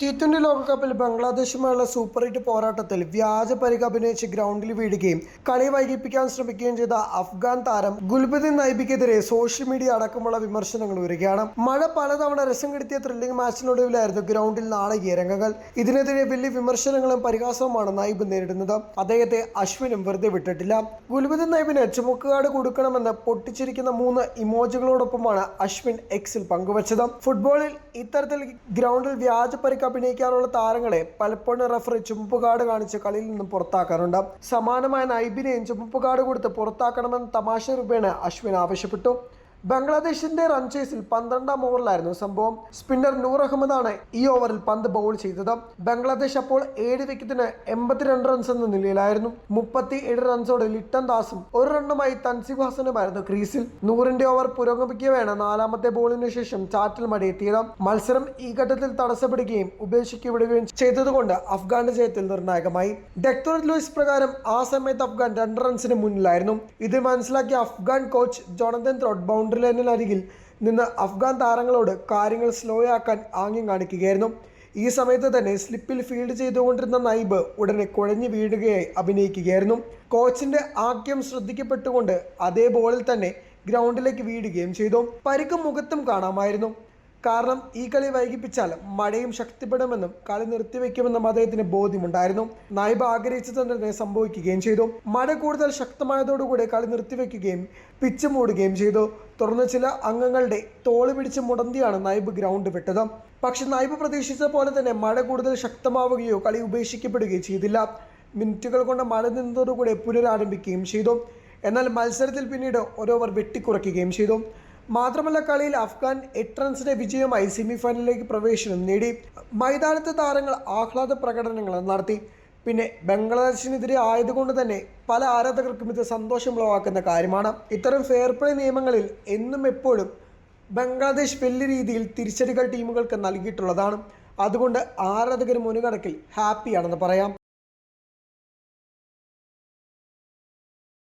T twenty ലോകകപ്പിൽ ബംഗ്ലാദേശുമായുള്ള super hit പോരാട്ടത്തിൽ വ്യാജ പരിക്ക് അഭിനയിച്ച് ഗ്രൗണ്ടിൽ വീഴുകയും കളി വൈകിപ്പിക്കാൻ ശ്രമിക്കുകയും ചെയ്ത അഫ്ഗാൻ താരം ഗുൽബദിൻ നൈബിക്കെതിരെ സോഷ്യൽ മീഡിയ അടക്കമുള്ള വിമർശനങ്ങൾ വരികയാണ് മഴ പലതവണ രസം കെടുത്തിയ ത്രില്ലിംഗ് മാച്ചിനൊടുവിലായിരുന്നു ഗ്രൗണ്ടിൽ നാളെ രംഗങ്ങൾ. ഇതിനെതിരെ വലിയ വിമർശനങ്ങളും പരിഹാസവുമാണ് നൈബ് നേരിടുന്നത്. അദ്ദേഹത്തെ അശ്വിനും വെറുതെ വിട്ടിട്ടില്ല. ഗുൽബദിൻ നൈബിന് ചുമക്കുകാട് കൊടുക്കണമെന്ന് പൊട്ടിച്ചിരിക്കുന്ന മൂന്ന് ഇമോജികളോടൊപ്പമാണ് അശ്വിൻ എക്സിൽ പങ്കുവച്ചത്. ഫുട്ബോളിൽ ഇത്തരത്തിൽ ഗ്രൗണ്ടിൽ വ്യാജ പരിക്ക് അഭിനയിക്കാനുള്ള താരങ്ങളെ പലപ്പോഴും റഫറി ചുമപ്പുകാട് കാണിച്ച് കളിയിൽ നിന്നും പുറത്താക്കാറുണ്ട്. സമാനമായ നൈബിനെയും ചുമപ്പുകാട് കൊടുത്ത് പുറത്താക്കണമെന്ന് തമാശ രൂപേണ അശ്വിൻ ആവശ്യപ്പെട്ടു. ബംഗ്ലാദേശിന്റെ റൺ ചേസിൽ പന്ത്രണ്ടാം ഓവറിലായിരുന്നു സംഭവം. സ്പിന്നർ നൂർ അഹമ്മദാണ് ഈ ഓവറിൽ പന്ത് ബൗൾ ചെയ്തത്. ബംഗ്ലാദേശ് അപ്പോൾ ഏഴ് വിക്കറ്റിന് എൺപത്തിരണ്ട് റൺസ് എന്ന നിലയിലായിരുന്നു. മുപ്പത്തി ഏഴ് റൺസോടെ ലിട്ടൻ ദാസും ഒരു റണ്ണുമായി തൻസിബ് ഹസനുമായിരുന്നു ക്രീസിൽ നൂറിന്റെ ഓവർ പുരോഗമിക്കുകയാണ് നാലാമത്തെ ബോളിനു ശേഷം ചാറ്റിൽ മടിയെത്തിയത്. മത്സരം ഈ ഘട്ടത്തിൽ തടസ്സപ്പെടുകയും ഉപേക്ഷിക്കപ്പെടുകയും ചെയ്തതുകൊണ്ട് അഫ്ഗാന്റെ ജയത്തിൽ നിർണായകമായി. ഡെക്ടോർ ലൂയിസ് പ്രകാരം ആ സമയത്ത് അഫ്ഗാൻ രണ്ട് റൺസിന് മുന്നിലായിരുന്നു. ഇത് മനസ്സിലാക്കിയ അഫ്ഗാൻ കോച്ച് ജോണതൻ ത്രോട്ട് ലൈനിനരികിൽ നിന്ന് അഫ്ഗാൻ താരങ്ങളോട് കാര്യങ്ങൾ സ്ലോ ആക്കാൻ ആംഗ്യം കാണിക്കുകയായിരുന്നു. ഈ സമയത്ത് തന്നെ സ്ലിപ്പിൽ ഫീൽഡ് ചെയ്തുകൊണ്ടിരുന്ന നൈബ് ഉടനെ കുഴഞ്ഞു വീഴുകയായി അഭിനയിക്കുകയായിരുന്നു. കോച്ചിന്റെ ആഗ്യം ശ്രദ്ധിക്കപ്പെട്ടുകൊണ്ട് അതേ ബോളിൽ തന്നെ ഗ്രൗണ്ടിലേക്ക് വീഴുകയും ചെയ്തു. പരിക്കും മുഖത്തും കാണാമായിരുന്നു. കാരണം ഈ കളി വൈകിപ്പിച്ചാൽ മഴയും ശക്തിപ്പെടുമെന്നും കളി നിർത്തിവെക്കുമെന്നും അദ്ദേഹത്തിന് ബോധ്യമുണ്ടായിരുന്നു. നായിബ് ആഗ്രഹിച്ചത് തന്നെ സംഭവിക്കുകയും ചെയ്തു. മഴ കൂടുതൽ ശക്തമായതോടുകൂടി കളി നിർത്തിവെക്കുകയും പിച്ച് മൂടുകയും ചെയ്തു. തുടർന്ന് ചില അംഗങ്ങളുടെ തോൾ പിടിച്ച് മുടന്തിയാണ് നായിബ് ഗ്രൗണ്ട് വിട്ടത്. പക്ഷെ നായിബ് പ്രതീക്ഷിച്ച പോലെ തന്നെ മഴ കൂടുതൽ ശക്തമാവുകയോ കളി ഉപേക്ഷിക്കപ്പെടുകയോ ചെയ്തില്ല. മിനിറ്റുകൾ കൊണ്ട് മഴ നിന്നതോടുകൂടി പുനരാരംഭിക്കുകയും ചെയ്തു. എന്നാൽ മത്സരത്തിൽ പിന്നീട് ഒരു ഓവർ വെട്ടിക്കുറയ്ക്കുകയും ചെയ്തു. മാത്രമല്ല കളിയിൽ അഫ്ഗാൻ എട്ട് റൺസിന്റെ വിജയമായി സെമിഫൈനലിലേക്ക് പ്രവേശനം നേടി. മൈതാനത്തെ താരങ്ങൾ ആഹ്ലാദ പ്രകടനങ്ങൾ നടത്തി. പിന്നെ ബംഗ്ലാദേശിനെതിരെ ആയതുകൊണ്ട് തന്നെ പല ആരാധകർക്കും ഇത് സന്തോഷമുളവാക്കുന്ന കാര്യമാണ്. ഇത്തരം ഫെയർ പ്ലേ നിയമങ്ങളിൽ എന്നും എപ്പോഴും ബംഗ്ലാദേശ് വലിയ രീതിയിൽ തിരിച്ചടികൾ ടീമുകൾക്ക് നൽകിയിട്ടുള്ളതാണ്. അതുകൊണ്ട് ആരാധകർ മുൻകണക്കിൽ ഹാപ്പിയാണെന്ന് പറയാം.